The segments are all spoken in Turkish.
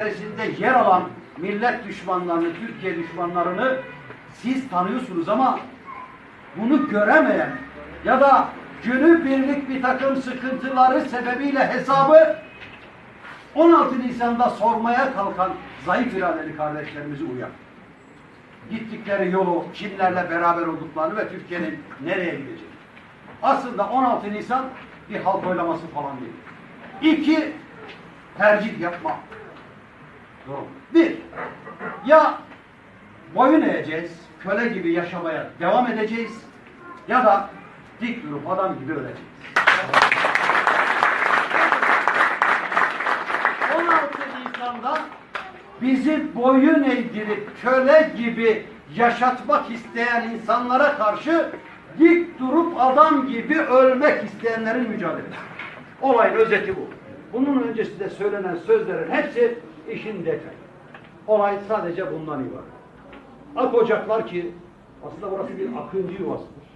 içerisinde yer alan millet düşmanlarını, Türkiye düşmanlarını siz tanıyorsunuz ama bunu göremeyen ya da günü birlik bir takım sıkıntıları sebebiyle hesabı 16 Nisan'da sormaya kalkan zayıf iradeli kardeşlerimizi uyar. Gittikleri yolu, kimlerle beraber olduklarını ve Türkiye'nin nereye gideceğini. Aslında 16 Nisan bir halk oylaması falan değil. İki, tercih yapma. Bir, ya boyun eğeceğiz, köle gibi yaşamaya devam edeceğiz ya da dik durup adam gibi öleceğiz. 16 Nisan'da bizi boyun eğdirip köle gibi yaşatmak isteyen insanlara karşı dik durup adam gibi ölmek isteyenlerin mücadelesi. Olayın özeti bu. Bunun öncesinde söylenen sözlerin hepsi işin detayı. Olay sadece bundan ibaret. Ak ocaklar ki aslında burası bir akıncı yuvasıdır.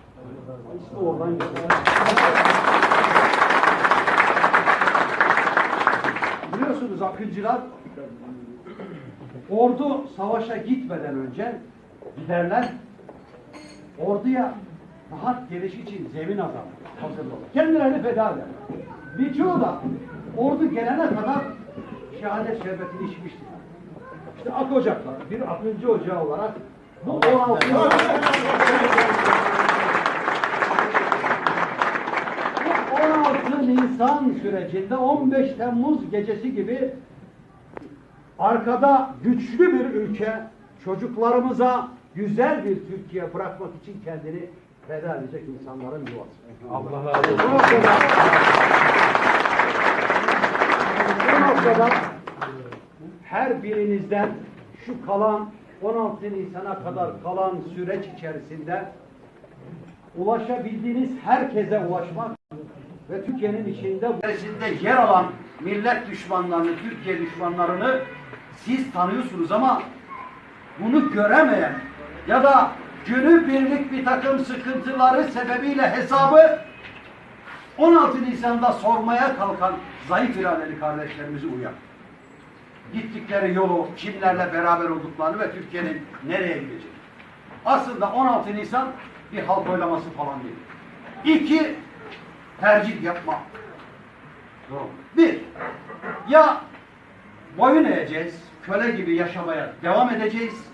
İsmi oradan. Biliyorsunuz akıncılar ordu savaşa gitmeden önce giderler orduya rahat geliş için zemin hazırlar. hazırlarlar. Kendilerini feda eder. Birçoğu da ordu gelene kadar şehadet şerbetini içmiştir. İşte Ak Ocaklar bir akıncı ocağı olarak bu 16 bu 16 Nisan sürecinde 15 Temmuz gecesi gibi arkada güçlü bir ülke çocuklarımıza güzel bir Türkiye bırakmak için kendini feda edecek insanların yuvası. Allah razı olsun. Bu noktada, bu noktada her birinizden şu kalan 16 Nisan'a kadar kalan süreç içerisinde ulaşabildiğiniz herkese ulaşmak ve Türkiye'nin içinde içerisinde yer alan millet düşmanlarını, Türkiye düşmanlarını siz tanıyorsunuz ama bunu göremeyen ya da günü birlik bir takım sıkıntıları sebebiyle hesabı 16 Nisan'da sormaya kalkan zayıf iradeli kardeşlerimizi uyar. Gittikleri yolu, kimlerle beraber olduklarını ve Türkiye'nin nereye gideceğini. Aslında 16 Nisan bir halk oylaması falan değil. İki, tercih yapma. Doğru. Bir, ya boyun eğeceğiz, köle gibi yaşamaya devam edeceğiz